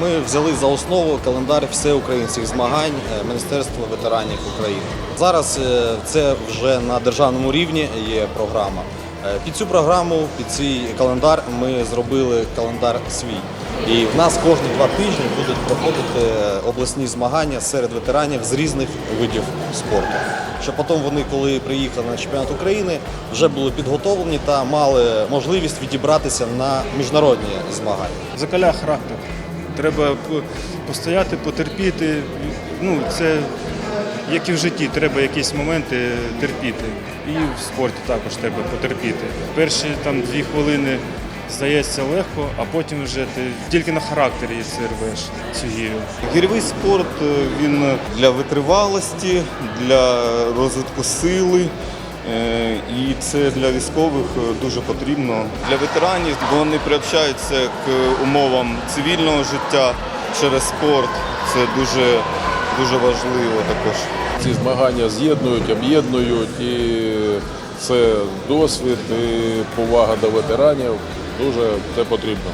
ми взяли за основу календар всеукраїнських змагань е, Міністерства ветеранів України. Зараз е, це вже на державному рівні є програма. Е, Під цю програму, під цей календар ми зробили календар свій. І в нас кожні два тижні будуть проходити обласні змагання серед ветеранів з різних видів спорту. Щоб потім вони, коли приїхали на чемпіонат України, вже були підготовлені та мали можливість відібратися на міжнародні змагання. Закаляє характер. Треба постояти, потерпіти. Ну, це як і в житті, треба якісь моменти терпіти. І в спорті також треба потерпіти. Перші там дві хвилини здається легко, а потім вже ти тільки на характері це рвеш цю гірю. Гірьовий спорт е, він для витривалості, для розвитку сили. Е, І це для військових е, дуже потрібно. Для ветеранів бо вони приобщаються к умовам цивільного життя через спорт. Це дуже, дуже важливо також. Ці змагання з'єднують, об'єднують і це досвід і повага до ветеранів. Дуже це потрібно.